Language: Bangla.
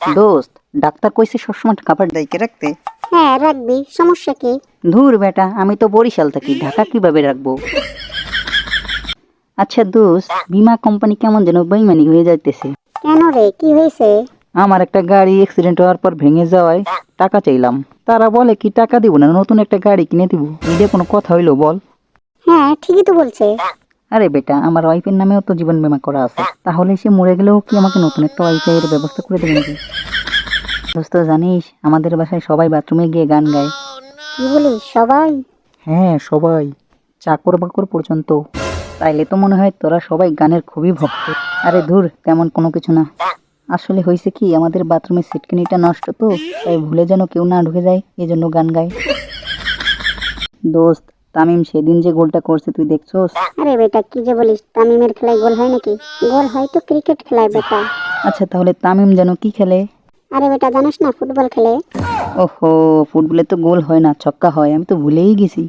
দোস্ত ডাক্তার কইছে সবসময় খাবার ডাইকে রাখতে। হ্যাঁ রাখবি সমস্যা কি? ধুর বেটা আমি তো বরিশাল থাকি ঢাকা কীভাবে রাখব? আচ্ছা দোস্ত বিমা কোম্পানি কেমন যেন বেইমানি হয়ে যাইতেছে। কেন রে কি হয়েছে? আমার একটা গাড়ি অ্যাক্সিডেন্ট হওয়ার পর ভেঙে যাওয়ায় টাকা চাইলাম। তারা বলে কি টাকা দিব না? নতুন একটা গাড়ি কিনে দিব। এটা কোনো কথা হইল বল। হ্যাঁ ঠিকই তো বলছে। আরে বেটা আমার ওয়াইফের নামেও তো জীবন বীমা করা আছে। তাহলে সে মরে গেলেও কি আমাকে নতুন একটা ওয়াইফাই এর ব্যবস্থা করে দেবে নাকি? দোস্ত জানিস আমাদের বাসায় সবাই বাথরুমে গিয়ে গান গায়। কি বলিস সবাই? হ্যাঁ সবাই। চাকর বাকর পর্যন্ত। তাইলে তো মনে হয় তোরা সবাই গানের খুবই ভক্ত। আরে ধুর তেমন কোনো কিছু না। আসলে হয়েছে কি আমাদের বাথরুমের সিটকিনিটা নষ্ট তো তাই ভুলে যেন কেউ না ঢুকে যায় এই জন্য গান গায়। দোস্ত তামিম সেদিন যে গোলটা করছে তুই দেখছোস? আরে বেটা কি যে বলিস? তামিমের খেলায় গোল হয় নাকি? গোল হয় তো ক্রিকেট খেলায় বেটা। আচ্ছা তাহলে তামিম যেন কি খেলে? আরে বেটা জানিস না ফুটবল খেলে? ওহো ফুটবলে তো গোল হয় না ছক্কা হয় আমি তো ভুলেই গেছি।